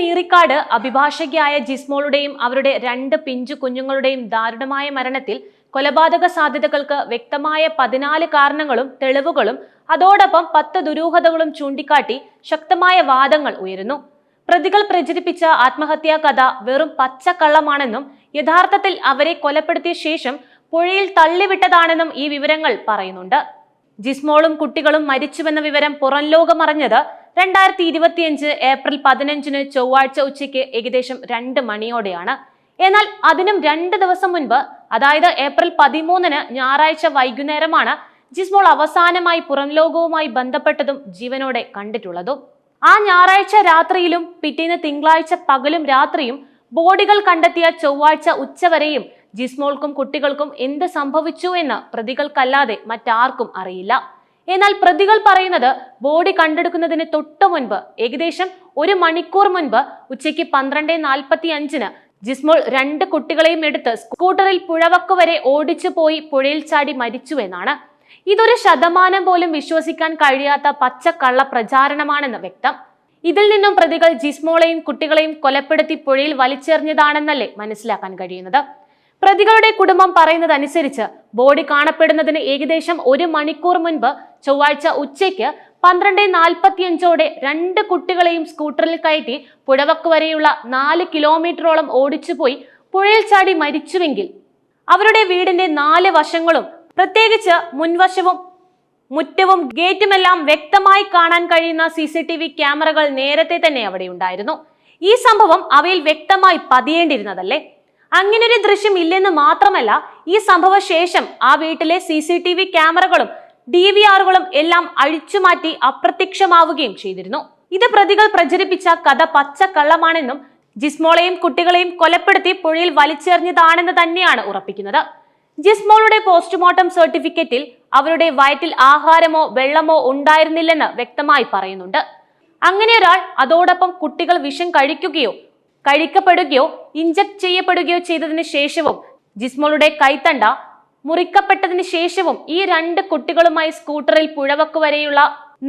നീറിക്കാട് അഭിഭാഷകയായ ജിസ്മോളുടെയും അവരുടെ രണ്ട് പിഞ്ചു കുഞ്ഞുങ്ങളുടെയും ദാരുണമായ മരണത്തിൽ കൊലപാതക സാധ്യതകൾക്ക് വ്യക്തമായ പതിനാല് കാരണങ്ങളും തെളിവുകളും അതോടൊപ്പം പത്ത് ദുരൂഹതകളും ചൂണ്ടിക്കാട്ടി ശക്തമായ വാദങ്ങൾ ഉയരുന്നു. പ്രതികൾ പ്രചരിപ്പിച്ച ആത്മഹത്യാ കഥ വെറും പച്ചക്കള്ളമാണെന്നും യഥാർത്ഥത്തിൽ അവരെ കൊലപ്പെടുത്തിയ ശേഷം പുഴയിൽ തള്ളിവിട്ടതാണെന്നും ഈ വിവരങ്ങൾ പറയുന്നുണ്ട്. ജിസ്മോളും കുട്ടികളും മരിച്ചുവെന്ന വിവരം പുറം ലോകമറിഞ്ഞത് രണ്ടായിരത്തി ഇരുപത്തിയഞ്ച് ഏപ്രിൽ പതിനഞ്ചിന് ചൊവ്വാഴ്ച ഉച്ചയ്ക്ക് ഏകദേശം രണ്ട് മണിയോടെയാണ്. എന്നാൽ അതിനും രണ്ട് ദിവസം മുൻപ് അതായത് ഏപ്രിൽ പതിമൂന്നിന് ഞായറാഴ്ച വൈകുന്നേരമാണ് ജിസ്മോൾ അവസാനമായി പുറം ലോകവുമായി ബന്ധപ്പെട്ടതും ജീവനോടെ കണ്ടിട്ടുള്ളതും. ആ ഞായറാഴ്ച രാത്രിയിലും പിറ്റേന്ന് തിങ്കളാഴ്ച പകലും രാത്രിയും ബോഡികൾ കണ്ടെത്തിയ ചൊവ്വാഴ്ച ഉച്ചവരെയും ജിസ്മോൾക്കും കുട്ടികൾക്കും എന്ത് സംഭവിച്ചു എന്ന് പ്രതികൾക്കല്ലാതെ മറ്റാർക്കും അറിയില്ല. എന്നാൽ പ്രതികൾ പറയുന്നത് ബോഡി കണ്ടെടുക്കുന്നതിന് തൊട്ടു മുൻപ് ഏകദേശം ഒരു മണിക്കൂർ മുൻപ് ഉച്ചയ്ക്ക് പന്ത്രണ്ട് നാൽപ്പത്തി അഞ്ചിന് ജിസ്മോൾ രണ്ട് കുട്ടികളെയും എടുത്ത് സ്കൂട്ടറിൽ പുഴവക്ക് വരെ ഓടിച്ചു പോയി പുഴയിൽ ചാടി മരിച്ചു എന്നാണ്. ഇതൊരു ശതമാനം പോലും വിശ്വസിക്കാൻ കഴിയാത്ത പച്ചക്കള്ള പ്രചാരണമാണെന്ന് വ്യക്തം. ഇതിൽ നിന്നും പ്രതികൾ ജിസ്മോളെയും കുട്ടികളെയും കൊലപ്പെടുത്തി പുഴയിൽ വലിച്ചെറിഞ്ഞതാണെന്നല്ലേ മനസ്സിലാക്കാൻ കഴിയുന്നത്. പ്രതികളുടെ കുടുംബം പറയുന്നതനുസരിച്ച് ബോഡി കാണപ്പെടുന്നതിന് ഏകദേശം ഒരു മണിക്കൂർ മുൻപ് ചൊവ്വാഴ്ച ഉച്ചയ്ക്ക് പന്ത്രണ്ട് നാൽപ്പത്തിയഞ്ചോടെ രണ്ട് കുട്ടികളെയും സ്കൂട്ടറിൽ കയറ്റി പുഴവക്ക് വരെയുള്ള നാല് കിലോമീറ്ററോളം ഓടിച്ചുപോയി പുഴയിൽ ചാടി മരിച്ചുവെങ്കിൽ അവരുടെ വീടിന്റെ നാല് വശങ്ങളും പ്രത്യേകിച്ച് മുൻവശവും മുറ്റവും ഗേറ്റുമെല്ലാം വ്യക്തമായി കാണാൻ കഴിയുന്ന സി സി ടി വി ക്യാമറകൾ നേരത്തെ തന്നെ അവിടെ ഉണ്ടായിരുന്നു. ഈ സംഭവം അവയിൽ വ്യക്തമായി പതിയേണ്ടിരുന്നതല്ലേ അങ്ങനൊരു ദൃശ്യം ഇല്ലെന്ന് മാത്രമല്ല ഈ സംഭവ ശേഷം ആ വീട്ടിലെ സി സി ടി വി ക്യാമറകളും ഡി വി ആറുകളും എല്ലാം അഴിച്ചുമാറ്റി അപ്രത്യക്ഷമാവുകയും ചെയ്തിരുന്നു. ഇത് പ്രതികൾ പ്രചരിപ്പിച്ച കഥ പച്ചക്കള്ളമാണെന്നും ജിസ്മോളെയും കുട്ടികളെയും കൊലപ്പെടുത്തി പുഴയിൽ വലിച്ചെറിഞ്ഞതാണെന്ന് തന്നെയാണ് ഉറപ്പിക്കുന്നത്. ജിസ്മോളുടെ പോസ്റ്റ്മോർട്ടം സർട്ടിഫിക്കറ്റിൽ അവരുടെ വയറ്റിൽ ആഹാരമോ വെള്ളമോ ഉണ്ടായിരുന്നില്ലെന്ന് വ്യക്തമായി പറയുന്നുണ്ട്. അങ്ങനെ ഒരാൾ അതോടൊപ്പം കുട്ടികൾ വിഷം കഴിക്കുകയോ കഴിക്കപ്പെടുകയോ ഇഞ്ചക്ട് ചെയ്യപ്പെടുകയോ ചെയ്തതിനു ശേഷവും ജിസ്മോളുടെ കൈത്തണ്ട മുറിക്കപ്പെട്ടതിന് ശേഷവും ഈ രണ്ട് കുട്ടികളുമായി സ്കൂട്ടറിൽ പുഴവക്ക് വരെയുള്ള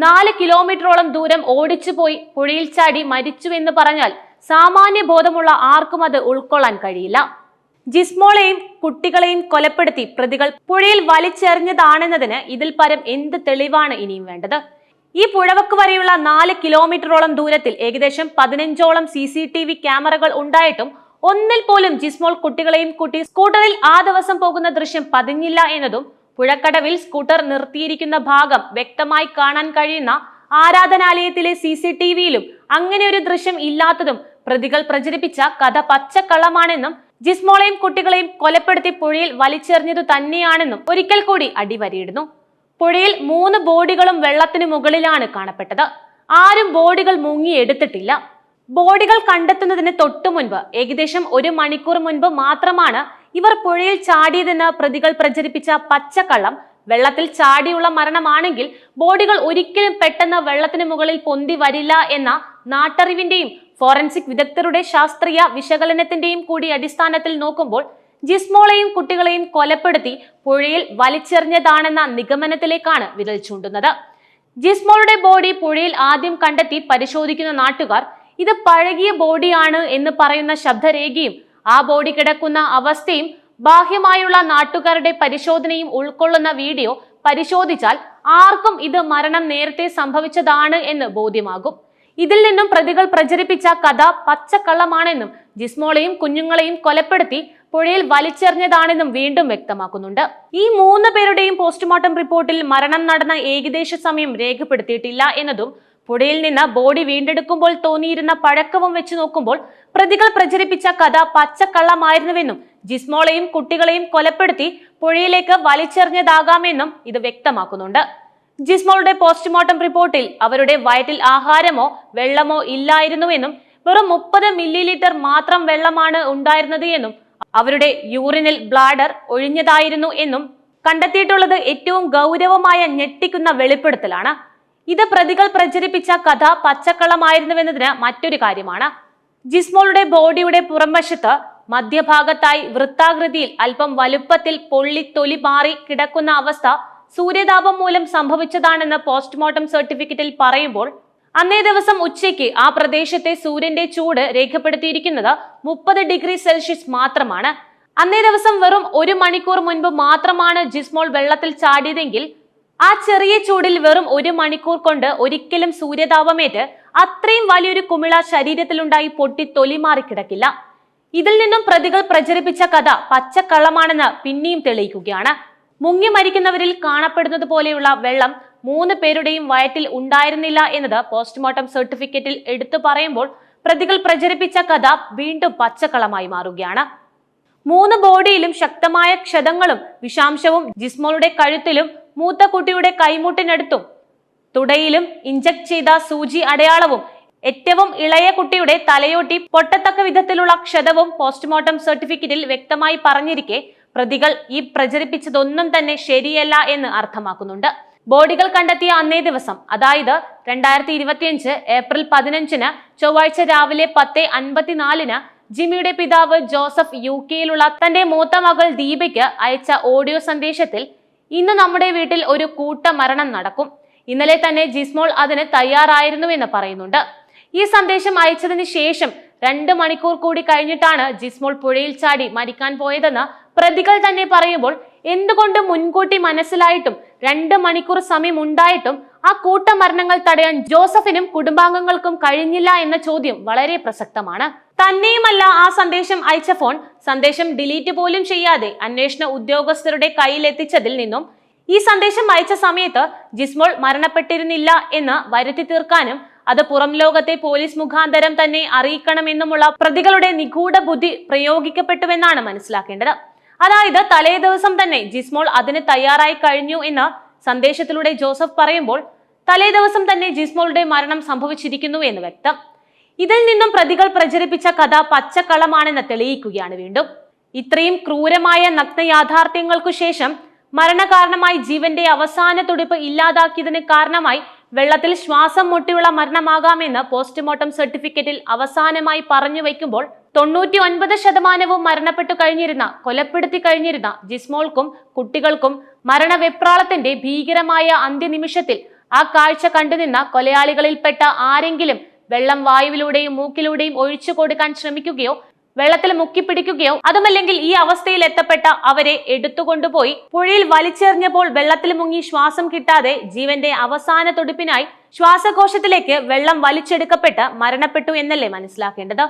നാല് കിലോമീറ്ററോളം ദൂരം ഓടിച്ചുപോയി പുഴയിൽ ചാടി മരിച്ചു എന്ന് പറഞ്ഞാൽ സാമാന്യ ബോധമുള്ള ആർക്കും അത് ഉൾക്കൊള്ളാൻ കഴിയില്ല. ജിസ്മോളെയും കുട്ടികളെയും കൊലപ്പെടുത്തി പ്രതികൾ പുഴയിൽ വലിച്ചെറിഞ്ഞതാണെന്നതിന് ഇതിൽ പരം എന്ത് തെളിവാണ് ഇനിയും വേണ്ടത്? ഈ പുഴവക്ക് വരെയുള്ള നാല് കിലോമീറ്ററോളം ദൂരത്തിൽ ഏകദേശം പതിനഞ്ചോളം സി സി ടി വി ക്യാമറകൾ ഉണ്ടായിട്ടും ഒന്നിൽ പോലും ജിസ്മോൾ കുട്ടികളെയും കൂട്ടി സ്കൂട്ടറിൽ ആ ദിവസം പോകുന്ന ദൃശ്യം പതിഞ്ഞില്ല എന്നതും പുഴക്കടവിൽ സ്കൂട്ടർ നിർത്തിയിരിക്കുന്ന ഭാഗം വ്യക്തമായി കാണാൻ കഴിയുന്ന ആരാധനാലയത്തിലെ സി സി ടി വിയിലും അങ്ങനെ ഒരു ദൃശ്യം ഇല്ലാത്തതും പ്രതികൾ പ്രചരിപ്പിച്ച കഥ പച്ചക്കള്ളമാണെന്നും ജിസ്മോളെയും കുട്ടികളെയും കൊലപ്പെടുത്തി പുഴയിൽ വലിച്ചെറിഞ്ഞതു തന്നെയാണെന്നും ഒരിക്കൽ കൂടി അടിവരയിടുന്നു. പുഴയിൽ മൂന്ന് ബോഡികളും വെള്ളത്തിന് മുകളിലാണ് കാണപ്പെട്ടത്. ആരും ബോഡികൾ മുങ്ങിയെടുത്തിട്ടില്ല ബോഡികൾ കണ്ടെത്തുന്നതിന് തൊട്ടു മുൻപ് ഏകദേശം ഒരു മണിക്കൂർ മുൻപ് മാത്രമാണ് ഇവർ പുഴയിൽ ചാടിയതെന്ന് പ്രതികൾ പ്രചരിപ്പിച്ച പച്ചക്കള്ളം. വെള്ളത്തിൽ ചാടിയുള്ള മരണമാണെങ്കിൽ ബോഡികൾ ഒരിക്കലും പെട്ടെന്ന് വെള്ളത്തിന് മുകളിൽ പൊന്തി വരില്ല എന്ന നാട്ടറിവിന്റെയും ഫോറൻസിക് വിദഗ്ധരുടെ ശാസ്ത്രീയ വിശകലനത്തിന്റെയും കൂടി അടിസ്ഥാനത്തിൽ നോക്കുമ്പോൾ ജിസ്മോളെയും കുട്ടികളെയും കൊലപ്പെടുത്തി പുഴയിൽ വലിച്ചെറിഞ്ഞതാണെന്ന നിഗമനത്തിലേക്കാണ് വിരൽ ചൂണ്ടുന്നത്. ജിസ്മോളുടെ ബോഡി പുഴയിൽ ആദ്യം കണ്ടെത്തി പരിശോധിക്കുന്ന നാട്ടുകാർ ഇത് പഴകിയ ബോഡിയാണ് എന്ന് പറയുന്ന ശബ്ദരേഖയും ആ ബോഡി കിടക്കുന്ന അവസ്ഥയും ബാഹ്യമായുള്ള നാട്ടുകാരുടെ പരിശോധനയും ഉൾക്കൊള്ളുന്ന വീഡിയോ പരിശോധിച്ചാൽ ആർക്കും ഇത് മരണം നേരത്തെ സംഭവിച്ചതാണ് എന്ന് ബോധ്യമാകും. ഇതിൽ നിന്നും പ്രതികൾ പ്രചരിപ്പിച്ച കഥ പച്ചക്കള്ളമാണെന്നും ജിസ്മോളെയും കുഞ്ഞുങ്ങളെയും കൊലപ്പെടുത്തി പുഴയിൽ വലിച്ചെറിഞ്ഞതാണെന്നും വീണ്ടും വ്യക്തമാക്കുന്നുണ്ട്. ഈ മൂന്ന് പേരുടെയും പോസ്റ്റ്മോർട്ടം റിപ്പോർട്ടിൽ മരണം നടന്ന ഏകദേശ സമയം രേഖപ്പെടുത്തിയിട്ടില്ല എന്നതും പുഴയിൽ നിന്ന് ബോഡി വീണ്ടെടുക്കുമ്പോൾ തോന്നിയിരുന്ന പഴക്കവും വെച്ച് നോക്കുമ്പോൾ പ്രതികൾ പ്രചരിപ്പിച്ച കഥ പച്ചക്കള്ളമായിരുന്നുവെന്നും ജിസ്മോളെയും കുട്ടികളെയും കൊലപ്പെടുത്തി പുഴയിലേക്ക് വലിച്ചെറിഞ്ഞതാകാമെന്നും ഇത് വ്യക്തമാക്കുന്നുണ്ട്. ജിസ്മോളുടെ പോസ്റ്റ്മോർട്ടം റിപ്പോർട്ടിൽ അവരുടെ വയറ്റിൽ ആഹാരമോ വെള്ളമോ ഇല്ലായിരുന്നുവെന്നും വെറും മുപ്പത് മില്ലി ലിറ്റർ മാത്രം വെള്ളമാണ് ഉണ്ടായിരുന്നത് എന്നും അവരുടെ യൂറിനിൽ ബ്ലാഡർ ഒഴിഞ്ഞതായിരുന്നു എന്നും കണ്ടെത്തിയിട്ടുള്ളത് ഏറ്റവും ഗൗരവമായ ഞെട്ടിക്കുന്ന വെളിപ്പെടുത്തലാണ്. ഇത് പ്രതികൾ പ്രചരിപ്പിച്ച കഥ പച്ചക്കള്ളമായിരുന്നുവെന്നതിന് മറ്റൊരു കാര്യമാണ്. ജിസ്മോളുടെ ബോഡിയുടെ പുറംവശത്ത് മധ്യഭാഗത്തായി വൃത്താകൃതിയിൽ അല്പം വലുപ്പത്തിൽ പൊള്ളി തൊലി മാറി കിടക്കുന്ന അവസ്ഥ സൂര്യതാപം മൂലം സംഭവിച്ചതാണെന്ന് പോസ്റ്റ്മോർട്ടം സർട്ടിഫിക്കറ്റിൽ പറയുമ്പോൾ അന്നേ ദിവസം ഉച്ചയ്ക്ക് ആ പ്രദേശത്തെ സൂര്യന്റെ ചൂട് രേഖപ്പെടുത്തിയിരിക്കുന്നത് മുപ്പത് ഡിഗ്രി സെൽഷ്യസ് മാത്രമാണ്. അന്നേ ദിവസം വെറും ഒരു മണിക്കൂർ മുൻപ് മാത്രമാണ് ജിസ്മോൾ വെള്ളത്തിൽ ചാടിയതെങ്കിൽ ആ ചെറിയ ചൂടിൽ വെറും ഒരു മണിക്കൂർ കൊണ്ട് ഒരിക്കലും സൂര്യതാപമേറ്റ് അത്രയും വലിയൊരു കുമിള ശരീരത്തിലുണ്ടായി പൊട്ടി തൊലിമാറി കിടക്കില്ല. ഇതിൽ നിന്നും പ്രതികൾ പ്രചരിപ്പിച്ച കഥ പച്ചക്കള്ളമാണെന്ന് പിന്നെയും തെളിയിക്കുകയാണ്. മുങ്ങി മരിക്കുന്നവരിൽ കാണപ്പെടുന്നത് പോലെയുള്ള വെള്ളം മൂന്ന് പേരുടെയും വയറ്റിൽ ഉണ്ടായിരുന്നില്ല എന്നത് പോസ്റ്റ്മോർട്ടം സർട്ടിഫിക്കറ്റിൽ എടുത്തു പറയുമ്പോൾ പ്രതികൾ പ്രചരിപ്പിച്ച കഥ വീണ്ടും പച്ചക്കളമായി മാറുകയാണ്. മൂന്ന് ബോഡിയിലും ശക്തമായ ക്ഷതങ്ങളും വിഷാംശവും ജിസ്മോളുടെ കഴുത്തിലും മൂത്ത കുട്ടിയുടെ കൈമുട്ടിനടുത്തും തുടയിലും ഇഞ്ചക്ട് ചെയ്ത സൂചി അടയാളവും ഏറ്റവും ഇളയ കുട്ടിയുടെ തലയോട്ടി പൊട്ടത്തക്ക വിധത്തിലുള്ള ക്ഷതവും പോസ്റ്റ്മോർട്ടം സർട്ടിഫിക്കറ്റിൽ വ്യക്തമായി പറഞ്ഞിരിക്കെ പ്രതികൾ ഈ പ്രചരിപ്പിച്ചതൊന്നും തന്നെ ശരിയല്ല എന്ന് അർത്ഥമാക്കുന്നുണ്ട്. ബോഡികൾ കണ്ടെത്തിയ അന്നേ ദിവസം അതായത് രണ്ടായിരത്തി ഇരുപത്തിയഞ്ച് ഏപ്രിൽ പതിനഞ്ചിന് ചൊവ്വാഴ്ച രാവിലെ പത്ത് അൻപത്തിനാലിന് ജിമ്മിയുടെ പിതാവ് ജോസഫ് യു കെയിലുള്ള തന്റെ മൂത്ത മകൾ ദീപയ്ക്ക് അയച്ച ഓഡിയോ സന്ദേശത്തിൽ ഇന്ന് നമ്മുടെ വീട്ടിൽ ഒരു കൂട്ട മരണം നടക്കും. ഇന്നലെ തന്നെ ജിസ്മോൾ അതിന് തയ്യാറായിരുന്നുവെന്ന് പറയുന്നുണ്ട്. ഈ സന്ദേശം അയച്ചതിന് ശേഷം രണ്ട് മണിക്കൂർ കൂടി കഴിഞ്ഞിട്ടാണ് ജിസ്മോൾ പുഴയിൽ ചാടി മരിക്കാൻ പോയതെന്ന് പ്രതികൾ തന്നെ പറയുമ്പോൾ എന്തുകൊണ്ട് മുൻകൂട്ടി മനസ്സിലായിട്ടും രണ്ട് മണിക്കൂർ സമയം ഉണ്ടായിട്ടും ആ കൂട്ടമരണങ്ങൾ തടയാൻ ജോസഫിനും കുടുംബാംഗങ്ങൾക്കും കഴിഞ്ഞില്ല എന്ന ചോദ്യം വളരെ പ്രസക്തമാണ്. തന്നെയുമല്ല ആ സന്ദേശം അയച്ച ഫോൺ. സന്ദേശം ഡിലീറ്റ് പോലും ചെയ്യാതെ അന്വേഷണ ഉദ്യോഗസ്ഥരുടെ കയ്യിലെത്തിച്ചതിൽ നിന്നും ഈ സന്ദേശം അയച്ച സമയത്ത് ജിസ്മോൾ മരണപ്പെട്ടിരുന്നില്ല എന്ന് വരുത്തി തീർക്കാനും അത് പുറം ലോകത്തെ പോലീസ് മുഖാന്തരം തന്നെ അറിയിക്കണമെന്നുമുള്ള പ്രതികളുടെ നിഗൂഢ ബുദ്ധി പ്രയോഗിക്കപ്പെട്ടുവെന്നാണ് മനസ്സിലാക്കേണ്ടത്. അതായത് തലേ ദിവസം തന്നെ ജിസ്മോൾ അതിന് തയ്യാറായി കഴിഞ്ഞു എന്ന് സന്ദേശത്തിലൂടെ ജോസഫ് പറയുമ്പോൾ തലേ ദിവസം തന്നെ ജിസ്മോളുടെ മരണം സംഭവിച്ചിരിക്കുന്നു എന്ന് വ്യക്തം. ഇതിൽ നിന്നും പ്രതികൾ പ്രചരിപ്പിച്ച കഥ പച്ചക്കളമാണെന്ന് തെളിയിക്കുകയാണ് വീണ്ടും. ഇത്രയും ക്രൂരമായ നഗ്ന യാഥാർത്ഥ്യങ്ങൾക്കു ശേഷം മരണകാരണമായി ജീവന്റെ അവസാന തുടിപ്പ് ഇല്ലാതാക്കിയതിന് കാരണമായി വെള്ളത്തിൽ ശ്വാസം മുട്ടിയുള്ള മരണമാകാമെന്ന് പോസ്റ്റ്മോർട്ടം സർട്ടിഫിക്കറ്റിൽ അവസാനമായി പറഞ്ഞു വയ്ക്കുമ്പോൾ തൊണ്ണൂറ്റി ഒൻപത് ശതമാനവും മരണപ്പെട്ടു കഴിഞ്ഞിരുന്ന കൊലപ്പെടുത്തി കഴിഞ്ഞിരുന്ന ജിസ്മോൾക്കും കുട്ടികൾക്കും മരണവെപ്രാളത്തിന്റെ ഭീകരമായ അന്ത്യനിമിഷത്തിൽ ആ കാഴ്ച കണ്ടുനിന്ന കൊലയാളികളിൽപ്പെട്ട ആരെങ്കിലും വെള്ളം വായുവിലൂടെയും മൂക്കിലൂടെയും ഒഴിച്ചു കൊടുക്കാൻ ശ്രമിക്കുകയോ വെള്ളത്തിൽ മുക്കിപ്പിടിക്കുകയോ അതുമല്ലെങ്കിൽ ഈ അവസ്ഥയിൽ എത്തപ്പെട്ട അവരെ എടുത്തുകൊണ്ടുപോയി. പുഴയിൽ വലിച്ചെറിഞ്ഞപ്പോൾ വെള്ളത്തിൽ മുങ്ങി ശ്വാസം കിട്ടാതെ ജീവന്റെ അവസാന തുടിപ്പിനായി ശ്വാസകോശത്തിലേക്ക് വെള്ളം വലിച്ചെടുക്കപ്പെട്ട് മരണപ്പെട്ടു എന്നല്ലേ മനസ്സിലാക്കേണ്ടത്?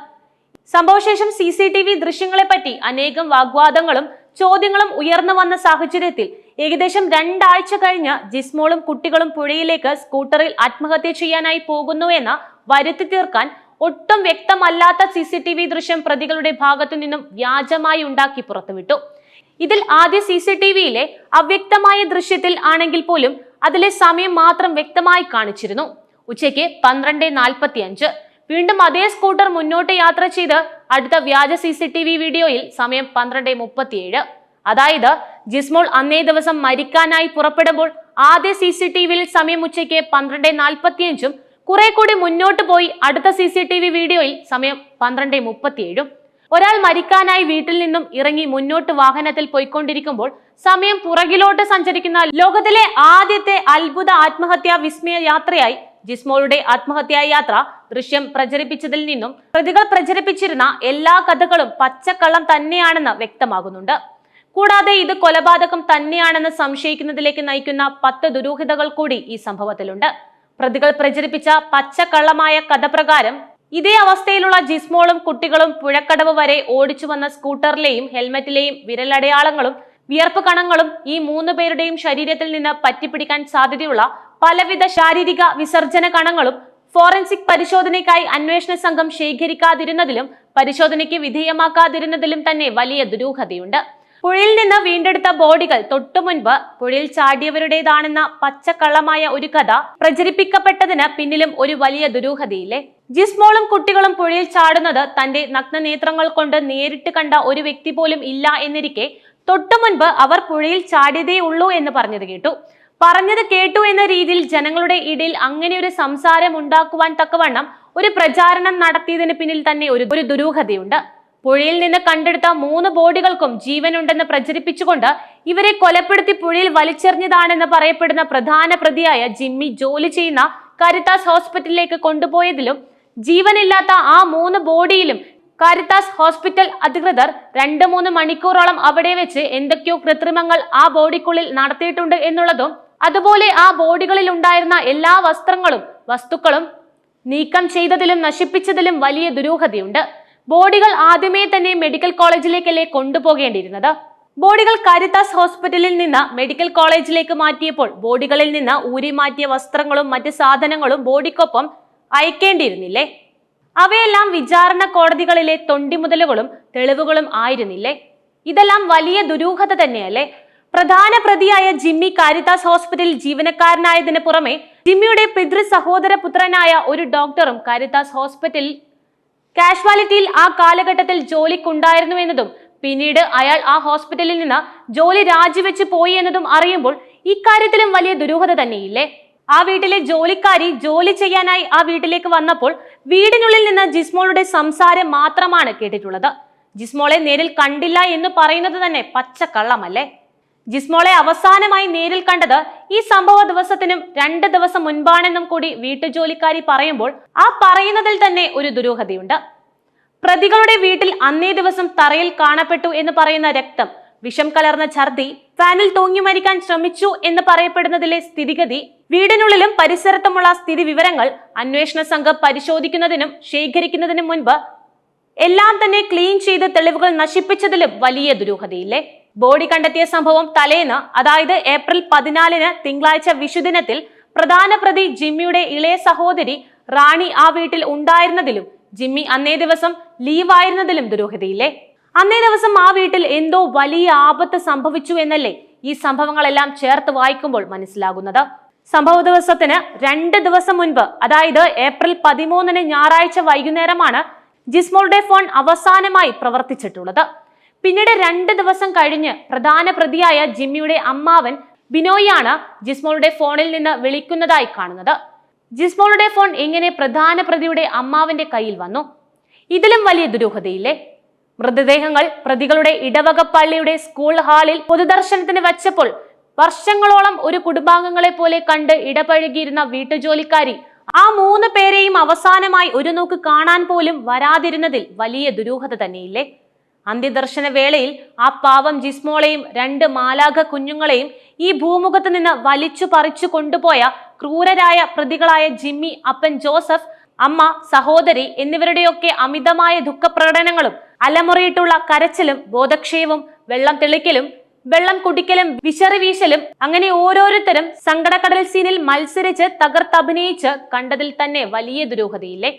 സംഭവശേഷം സി സി ടി വി ദൃശ്യങ്ങളെപ്പറ്റി അനേകം വാഗ്വാദങ്ങളും ചോദ്യങ്ങളും ഉയർന്നു വന്ന സാഹചര്യത്തിൽ ഏകദേശം രണ്ടാഴ്ച കഴിഞ്ഞ് ജിസ്മോളും കുട്ടികളും പുഴയിലേക്ക് സ്കൂട്ടറിൽ ആത്മഹത്യ ചെയ്യാനായി പോകുന്നു എന്ന് വരുത്തി തീർക്കാൻ ഒട്ടും വ്യക്തമല്ലാത്ത സി സി ടി വി ദൃശ്യം പ്രതികളുടെ ഭാഗത്തു നിന്നും വ്യാജമായി ഉണ്ടാക്കി പുറത്തുവിട്ടു. ഇതിൽ ആദ്യ സി സി ടി വിയിലെ അവ്യക്തമായ ദൃശ്യത്തിൽ ആണെങ്കിൽ പോലും അതിലെ സമയം മാത്രം വ്യക്തമായി കാണിച്ചിരുന്നു. ഉച്ചയ്ക്ക് പന്ത്രണ്ട് നാൽപ്പത്തി അഞ്ച് വീണ്ടും അതേ സ്കൂട്ടർ മുന്നോട്ട് യാത്ര ചെയ്ത് അടുത്ത വ്യാജ സി സി ടി വി വീഡിയോയിൽ സമയം പന്ത്രണ്ട് മുപ്പത്തിയേഴ്. അതായത് ജിസ്മോൾ അന്നേ ദിവസം മരിക്കാനായി പുറപ്പെടുമ്പോൾ ആദ്യ സി സി ടി വിയിൽ സമയം ഉച്ചയ്ക്ക് പന്ത്രണ്ട് നാൽപ്പത്തിയഞ്ചും കുറെ കൂടി മുന്നോട്ട് പോയി അടുത്ത സി സി ടി വി വീഡിയോയിൽ സമയം പന്ത്രണ്ട് മുപ്പത്തിയേഴും. ഒരാൾ മരിക്കാനായി വീട്ടിൽ നിന്നും ഇറങ്ങി മുന്നോട്ട് വാഹനത്തിൽ പോയിക്കൊണ്ടിരിക്കുമ്പോൾ സമയം പുറകിലോട്ട് സഞ്ചരിക്കുന്ന ലോകത്തിലെ ആദ്യത്തെ അത്ഭുത ആത്മഹത്യാ വിസ്മയ യാത്രയായി ജിസ്മോളുടെ ആത്മഹത്യാ യാത്ര ദൃശ്യം പ്രചരിപ്പിച്ചതിൽ നിന്നും പ്രതികൾ പ്രചരിപ്പിച്ചിരുന്ന എല്ലാ കഥകളും പച്ചക്കള്ളം തന്നെയാണെന്ന് വ്യക്തമാകുന്നുണ്ട്. കൂടാതെ ഇത് കൊലപാതകം തന്നെയാണെന്ന് സംശയിക്കുന്നതിലേക്ക് നയിക്കുന്ന പത്ത് ദുരൂഹതകൾ കൂടി ഈ സംഭവത്തിലുണ്ട്. പ്രതികൾ പ്രചരിപ്പിച്ച പച്ചക്കള്ളമായ കഥ പ്രകാരം ഇതേ അവസ്ഥയിലുള്ള ജിസ്മോളും കുട്ടികളും പുഴക്കടവ് വരെ ഓടിച്ചു വന്ന സ്കൂട്ടറിലെയും ഹെൽമറ്റിലെയും വിരലടയാളങ്ങളും വിയർപ്പ് കണങ്ങളും ഈ മൂന്ന് പേരുടെയും ശരീരത്തിൽ നിന്ന് പറ്റിപ്പിടിക്കാൻ സാധ്യതയുള്ള പലവിധ ശാരീരിക വിസർജന കണങ്ങളും ഫോറൻസിക് പരിശോധനയ്ക്കായി അന്വേഷണ സംഘം ശേഖരിക്കാതിരുന്നതിലും പരിശോധനയ്ക്ക് വിധേയമാക്കാതിരുന്നതിലും തന്നെ വലിയ ദുരൂഹതയുണ്ട്. പുഴയിൽ നിന്ന് വീണ്ടെടുത്ത ബോഡികൾ തൊട്ടുമുൻപ് പുഴയിൽ ചാടിയവരുടേതാണെന്ന പച്ചക്കള്ളമായ ഒരു കഥ പ്രചരിപ്പിക്കപ്പെട്ടതിന് പിന്നിലും ഒരു വലിയ ദുരൂഹതയില്ലേ? ജിസ്മോളും കുട്ടികളും പുഴയിൽ ചാടുന്നത് തന്റെ നഗ്നനേത്രങ്ങൾ കൊണ്ട് നേരിട്ട് കണ്ട ഒരു വ്യക്തി പോലും ഇല്ല എന്നിരിക്കെ തൊട്ടുമുൻപ് അവർ പുഴയിൽ ചാടിയതേ ഉള്ളൂ എന്ന് പറഞ്ഞത് കേട്ടു. പറഞ്ഞത് കേട്ടു എന്ന രീതിയിൽ ജനങ്ങളുടെ ഇടയിൽ അങ്ങനെ ഒരു സംസാരം ഉണ്ടാക്കുവാൻ തക്കവണ്ണം ഒരു പ്രചാരണം നടത്തിയതിന് പിന്നിൽ തന്നെ ഒരു ഒരു ദുരൂഹതയുണ്ട്. പുഴയിൽ നിന്ന് കണ്ടെടുത്ത മൂന്ന് ബോഡികൾക്കും ജീവനുണ്ടെന്ന് പ്രചരിപ്പിച്ചുകൊണ്ട് ഇവരെ കൊലപ്പെടുത്തി പുഴയിൽ വലിച്ചെറിഞ്ഞതാണെന്ന് പറയപ്പെടുന്ന പ്രധാന പ്രതിയായ ജിമ്മി ജോലി ചെയ്യുന്ന കരിത്താസ് ഹോസ്പിറ്റലിലേക്ക് കൊണ്ടുപോയതിലും ജീവനില്ലാത്ത ആ മൂന്ന് ബോഡിയിലും കാരിത്താസ് ഹോസ്പിറ്റൽ അധികൃതർ രണ്ട് മൂന്ന് മണിക്കൂറോളം അവിടെ വെച്ച് എന്തൊക്കെയോ കൃത്രിമങ്ങൾ ആ ബോഡിക്കുള്ളിൽ നടത്തിയിട്ടുണ്ട് എന്നുള്ളതും അതുപോലെ ആ ബോഡികളിൽ ഉണ്ടായിരുന്ന എല്ലാ വസ്ത്രങ്ങളും വസ്തുക്കളും നീക്കം ചെയ്തതിലും നശിപ്പിച്ചതിലും വലിയ ദുരൂഹതയുണ്ട്. ബോഡികൾ ആദ്യമേ തന്നെ മെഡിക്കൽ കോളേജിലേക്കല്ലേ കൊണ്ടുപോകേണ്ടിയിരുന്നത്? ബോഡികൾ കാരിത്താസ് ഹോസ്പിറ്റലിൽ നിന്ന് മെഡിക്കൽ കോളേജിലേക്ക് മാറ്റിയപ്പോൾ ബോഡികളിൽ നിന്ന് ഊരി മാറ്റിയ വസ്ത്രങ്ങളും മറ്റ് സാധനങ്ങളും ബോഡിക്കൊപ്പം അയക്കേണ്ടിയിരുന്നില്ലേ? അവയെല്ലാം വിചാരണ കോടതികളിലെ തൊണ്ടിമുതലുകളും തെളിവുകളും ആയിരുന്നില്ലേ? ഇതെല്ലാം വലിയ ദുരൂഹത തന്നെയല്ലേ? പ്രധാന പ്രതിയായ ജിമ്മി കാരിത്താസ് ഹോസ്പിറ്റലിൽ ജീവനക്കാരനായതിനു പുറമെ ജിമ്മിയുടെ പിതൃ സഹോദര പുത്രനായ ഒരു ഡോക്ടറും കാരിത്താസ് ഹോസ്പിറ്റലിൽ കാഷ്വാലിറ്റിയിൽ ആ കാലഘട്ടത്തിൽ ജോലിക്കുണ്ടായിരുന്നു എന്നതും പിന്നീട് അയാൾ ആ ഹോസ്പിറ്റലിൽ നിന്ന് ജോലി രാജിവെച്ച് പോയി എന്നതും അറിയുമ്പോൾ ഇക്കാര്യത്തിലും വലിയ ദുരൂഹത തന്നെയില്ലേ? ആ വീട്ടിലെ ജോലിക്കാരി ജോലി ചെയ്യാനായി ആ വീട്ടിലേക്ക് വന്നപ്പോൾ വീടിനുള്ളിൽ നിന്ന് ജിസ്മോളുടെ സംസാരം മാത്രമാണ് കേട്ടിട്ടുള്ളത്. ജിസ്മോളെ നേരിൽ കണ്ടില്ല എന്ന് പറയുന്നത് തന്നെ പച്ചക്കള്ളമല്ലേ? ജിസ്മോളെ അവസാനമായി നേരിൽ കണ്ടത് ഈ സംഭവ ദിവസത്തിനും രണ്ട് ദിവസം മുൻപാണെന്നും കൂടി വീട്ടുജോലിക്കാരി പറയുമ്പോൾ ആ പറയുന്നതിൽ തന്നെ ഒരു ദുരൂഹതയുണ്ട്. പ്രതികളുടെ വീട്ടിൽ അന്നേ ദിവസം തറയിൽ കാണപ്പെട്ടു എന്ന് പറയുന്ന രക്തം വിഷം കലർന്ന ഛർദി ഫാനിൽ തൂങ്ങി മരിക്കാൻ ശ്രമിച്ചു എന്ന് പറയപ്പെടുന്നതിലെ സ്ഥിതിഗതി വീടിനുള്ളിലും പരിസരത്തുമുള്ള സ്ഥിതി വിവരങ്ങൾ അന്വേഷണ സംഘം പരിശോധിക്കുന്നതിനും ശേഖരിക്കുന്നതിനും മുൻപ് എല്ലാം തന്നെ ക്ലീൻ ചെയ്ത് തെളിവുകൾ നശിപ്പിച്ചതിലും വലിയ ദുരൂഹതയില്ലേ? ബോഡി കണ്ടെത്തിയ സംഭവം തലേന്ന് അതായത് ഏപ്രിൽ പതിനാലിന് തിങ്കളാഴ്ച വിഷുദിനത്തിൽ പ്രധാന പ്രതി ജിമ്മിയുടെ ഇളയ സഹോദരി റാണി ആ വീട്ടിൽ ഉണ്ടായിരുന്നതിലും ജിമ്മി അന്നേ ദിവസം ലീവായിരുന്നതിലും ദുരൂഹതയില്ലേ? അന്നേ ദിവസം ആ വീട്ടിൽ എന്തോ വലിയ ആപത്ത് സംഭവിച്ചു എന്നല്ലേ ഈ സംഭവങ്ങളെല്ലാം ചേർത്ത് വായിക്കുമ്പോൾ മനസ്സിലാകുന്നത്. സംഭവ ദിവസത്തിന് രണ്ട് ദിവസം മുൻപ് അതായത് ഏപ്രിൽ പതിമൂന്നിന് ഞായറാഴ്ച വൈകുന്നേരമാണ് ജിസ്മോളുടെ ഫോൺ അവസാനമായി പ്രവർത്തിച്ചിട്ടുള്ളത്. പിന്നീട് രണ്ട് ദിവസം കഴിഞ്ഞ് പ്രധാന പ്രതിയായ ജിമ്മിയുടെ അമ്മാവൻ ബിനോയാണ് ജിസ്മോളുടെ ഫോണിൽ നിന്ന് വിളിക്കുന്നതായി കാണുന്നത്. ജിസ്മോളുടെ ഫോൺ എങ്ങനെ പ്രധാന പ്രതിയുടെ അമ്മാവന്റെ കയ്യിൽ വന്നു? ഇതിലും വലിയ ദുരൂഹതയില്ലേ? മൃതദേഹങ്ങൾ പ്രതികളുടെ ഇടവക പള്ളിയുടെ സ്കൂൾ ഹാളിൽ പൊതുദർശനത്തിന് വച്ചപ്പോൾ വർഷങ്ങളോളം ഒരു കുടുംബാംഗങ്ങളെ പോലെ കണ്ട് ഇടപഴകിയിരുന്ന വീട്ടുജോലിക്കാരി ആ മൂന്ന് പേരെയും അവസാനമായി ഒരു നോക്ക് കാണാൻ പോലും വരാതിരുന്നതിൽ വലിയ ദുരൂഹത തന്നെയില്ലേ? അന്ത്യദർശന വേളയിൽ ആ പാവം ജിസ്മോളെയും രണ്ട് മാലാഖ കുഞ്ഞുങ്ങളെയും ഈ ഭൂമുഖത്ത് നിന്ന് വലിച്ചു പറിച്ചു കൊണ്ടുപോയ ക്രൂരരായ പ്രതികളായ ജിമ്മി അപ്പൻ ജോസഫ് അമ്മ സഹോദരി എന്നിവരുടെയൊക്കെ അമിതമായ ദുഃഖപ്രകടനങ്ങളും അലമുറയിട്ടുള്ള കരച്ചിലും ബോധക്ഷയവും വെള്ളം തെളിക്കലും വെള്ളം കുടിക്കലും വിശറി വീശലും അങ്ങനെ ഓരോരുത്തരും സങ്കടക്കടൽ സീനിൽ മത്സരിച്ച് തകർത്തഭിനയിച്ച് കണ്ടതിൽ തന്നെ വലിയ ദുരൂഹതയില്ലേ?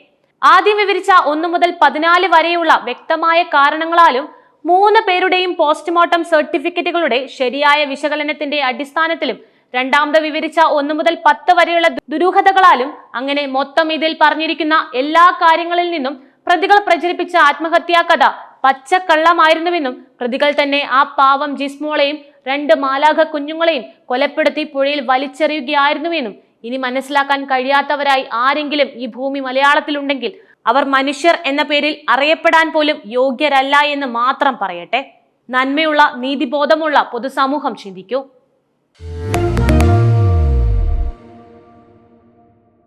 ആദ്യം വിവരിച്ച ഒന്നു മുതൽ പതിനാല് വരെയുള്ള വ്യക്തമായ കാരണങ്ങളാലും മൂന്ന് പേരുടെയും പോസ്റ്റ്മോർട്ടം സർട്ടിഫിക്കറ്റുകളുടെ ശരിയായ വിശകലനത്തിന്റെ അടിസ്ഥാനത്തിലും രണ്ടാമത് വിവരിച്ച ഒന്നു മുതൽ പത്ത് വരെയുള്ള ദുരൂഹതകളാലും അങ്ങനെ മൊത്തം ഇതിൽ പറഞ്ഞിരിക്കുന്ന എല്ലാ കാര്യങ്ങളിൽ നിന്നും പ്രതികൾ പ്രചരിപ്പിച്ച ആത്മഹത്യാ കഥ പച്ചക്കള്ളമായിരുന്നുവെന്നും പ്രതികൾ തന്നെ ആ പാവം ജിസ്മോളെയും രണ്ട് മാലാഖ കുഞ്ഞുങ്ങളെയും കൊലപ്പെടുത്തി പുഴയിൽ വലിച്ചെറിയുകയായിരുന്നുവെന്നും ഇനി മനസ്സിലാക്കാൻ കഴിയാത്തവരായി ആരെങ്കിലും ഈ ഭൂമി മലയാളത്തിലുണ്ടെങ്കിൽ അവർ മനുഷ്യർ എന്ന പേരിൽ അറിയപ്പെടാൻ പോലും യോഗ്യരല്ല എന്ന് മാത്രം പറയട്ടെ. നന്മയുള്ള നീതിബോധമുള്ള പൊതുസമൂഹം ചിന്തിക്കൂ.